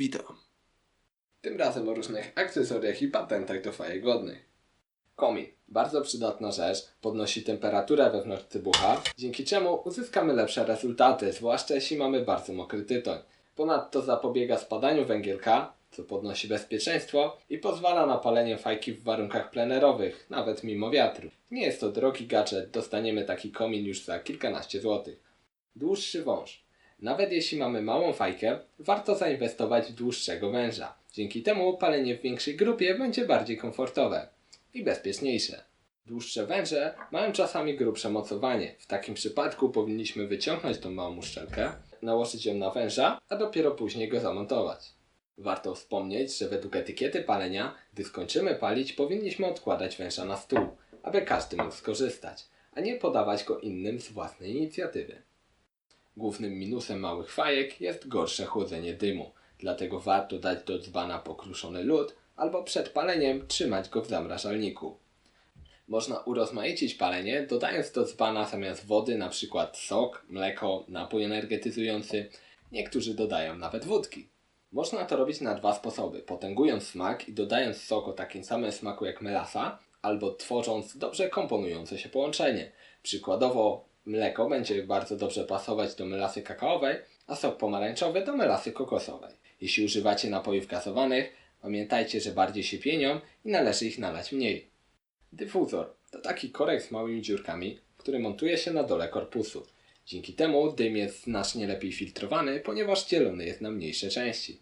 Witam. Tym razem o różnych akcesoriach i patentach do fajek wodnych. Komin. Bardzo przydatna rzecz. Podnosi temperaturę wewnątrz cybucha, dzięki czemu uzyskamy lepsze rezultaty, zwłaszcza jeśli mamy bardzo mokry tytoń. Ponadto zapobiega spadaniu węgielka, co podnosi bezpieczeństwo i pozwala na palenie fajki w warunkach plenerowych, nawet mimo wiatru. Nie jest to drogi gadżet, dostaniemy taki komin już za kilkanaście złotych. Dłuższy wąż. Nawet jeśli mamy małą fajkę, warto zainwestować w dłuższego węża. Dzięki temu palenie w większej grupie będzie bardziej komfortowe i bezpieczniejsze. Dłuższe węże mają czasami grubsze mocowanie. W takim przypadku powinniśmy wyciągnąć tą małą uszczelkę, nałożyć ją na węża, a dopiero później go zamontować. Warto wspomnieć, że według etykiety palenia, gdy skończymy palić, powinniśmy odkładać węża na stół, aby każdy mógł skorzystać, a nie podawać go innym z własnej inicjatywy. Głównym minusem małych fajek jest gorsze chłodzenie dymu, dlatego warto dać do dzbana pokruszony lód albo przed paleniem trzymać go w zamrażalniku. Można urozmaicić palenie, dodając do dzbana zamiast wody przykład sok, mleko, napój energetyzujący. Niektórzy dodają nawet wódki. Można to robić na dwa sposoby: potęgując smak i dodając sok o takim samym smaku jak melasa, albo tworząc dobrze komponujące się połączenie. Przykładowo mleko będzie bardzo dobrze pasować do melasy kakaowej, a sok pomarańczowy do melasy kokosowej. Jeśli używacie napojów gazowanych, pamiętajcie, że bardziej się pienią i należy ich nalać mniej. Dyfuzor to taki korek z małymi dziurkami, który montuje się na dole korpusu. Dzięki temu dym jest znacznie lepiej filtrowany, ponieważ dzielony jest na mniejsze części.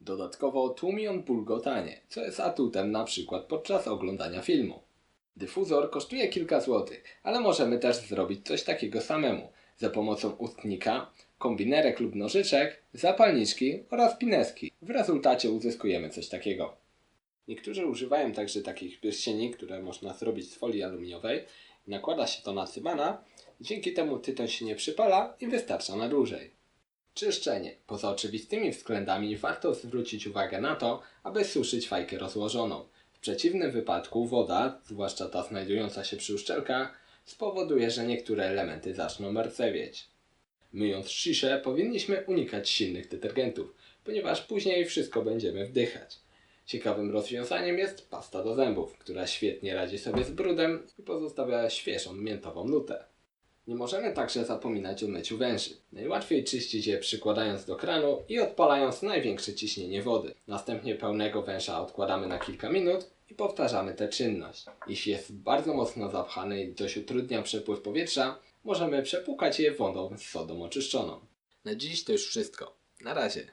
Dodatkowo tłumi on bulgotanie, co jest atutem przykład podczas oglądania filmu. Dyfuzor kosztuje kilka złotych, ale możemy też zrobić coś takiego samemu za pomocą ustnika, kombinerek lub nożyczek, zapalniczki oraz pineski. W rezultacie uzyskujemy coś takiego. Niektórzy używają także takich pierścieni, które można zrobić z folii aluminiowej. Nakłada się to na cybana, dzięki temu tytoń się nie przypala i wystarcza na dłużej. Czyszczenie. Poza oczywistymi względami warto zwrócić uwagę na to, aby suszyć fajkę rozłożoną. Przeciwnym wypadku woda, zwłaszcza ta znajdująca się przy uszczelkach, spowoduje, że niektóre elementy zaczną marcewieć. Myjąc sziszę powinniśmy unikać silnych detergentów, ponieważ później wszystko będziemy wdychać. Ciekawym rozwiązaniem jest pasta do zębów, która świetnie radzi sobie z brudem i pozostawia świeżą miętową nutę. Nie możemy także zapominać o myciu węży. Najłatwiej czyścić je przykładając do kranu i odpalając największe ciśnienie wody. Następnie pełnego węża odkładamy na kilka minut i powtarzamy tę czynność. Jeśli jest bardzo mocno zapchany i dość utrudnia przepływ powietrza, możemy przepłukać je wodą z sodą oczyszczoną. Na dziś to już wszystko. Na razie.